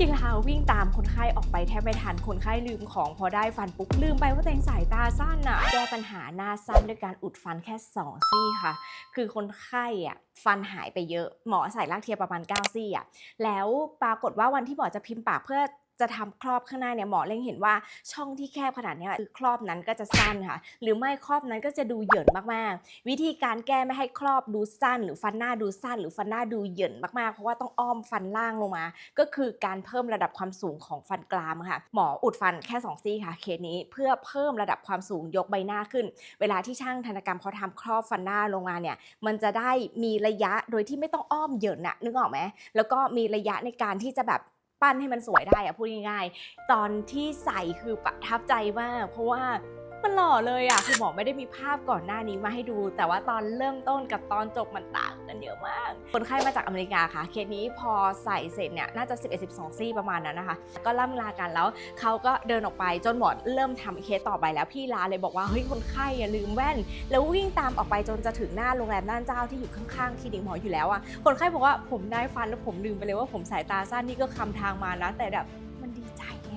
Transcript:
พี่ลาววิ่งตามคนไข้ออกไปแทบไม่ทันคนไข้ลืมของพอได้ฟันปุ๊บลืมไปว่าตัวเองสายตาสั้นอะแก้ปัญหาหน้าสั้นด้วยการอุดฟันแค่ 2 ซี่ค่ะ คือคนไข้อะฟันหายไปเยอะหมอใส่รากเทียมประมาณ 9 ซี่อะแล้วปรากฏว่าวันที่หมอจะพิมพ์ปากเพื่อ จะทำครอบข้างหน้าเนี่ยหมอเล็งเห็นว่าช่องที่แคบขนาดนี้คือครอบนั้นก็จะสั้นค่ะ หรือไม่ครอบนั้นก็จะดูเหยินมากๆ วิธีการแก้ไม่ให้ครอบดูสั้น หรือฟันหน้าดูสั้น หรือฟันหน้าดูเหยินมากๆ เพราะว่าต้องอ้อมฟันล่างลงมา ก็คือการเพิ่มระดับความสูงของฟันกรามค่ะ หมออุดฟันแค่2ซี่ค่ะเคสนี้เพื่อเพิ่มระดับความสูงยกใบหน้าขึ้น เวลาที่ช่างธนกรรมเขาทำครอบฟันหน้าลงมาเนี่ยมันจะได้มีระยะโดยที่ไม่ต้องอ้อมเหยินน่ะนึกออกไหมแล้วก็มีระยะในการที่จะแบบ ปั้นให้มันสวยได้อะพูดง่ายๆ ตอนที่ใส่คือประทับใจมาก เพราะว่า มันหล่อเลยอะคือหมอไม่ได้มีภาพก่อนหน้านี้มาให้ดู แต่ว่าตอนเริ่มต้นกับตอนจบมันต่างกันเยอะมาก คนไข้มาจากอเมริกาค่ะ เคสนี้พอใส่เสร็จเนี่ยน่าจะ 11-12 ซี่ประมาณนั้นนะคะ ก็ล่ำลากันแล้วเขาก็เดินออกไปจนหมอเริ่มทำเคสต่อไปแล้วพี่ลาเลยบอกว่าเฮ้ยคนไข้อย่าลืมแว่น แล้ววิ่งตามออกไปจนจะถึงหน้าโรงแรมน่านเจ้าที่อยู่ข้างๆคลินิกหมออยู่แล้วอะคนไข้บอกว่าผมได้ฟันแล้วผมลืมไปเลยว่าผมสายตาสั้นนี่ก็คำทางมานะแต่แบบมันดีใจไง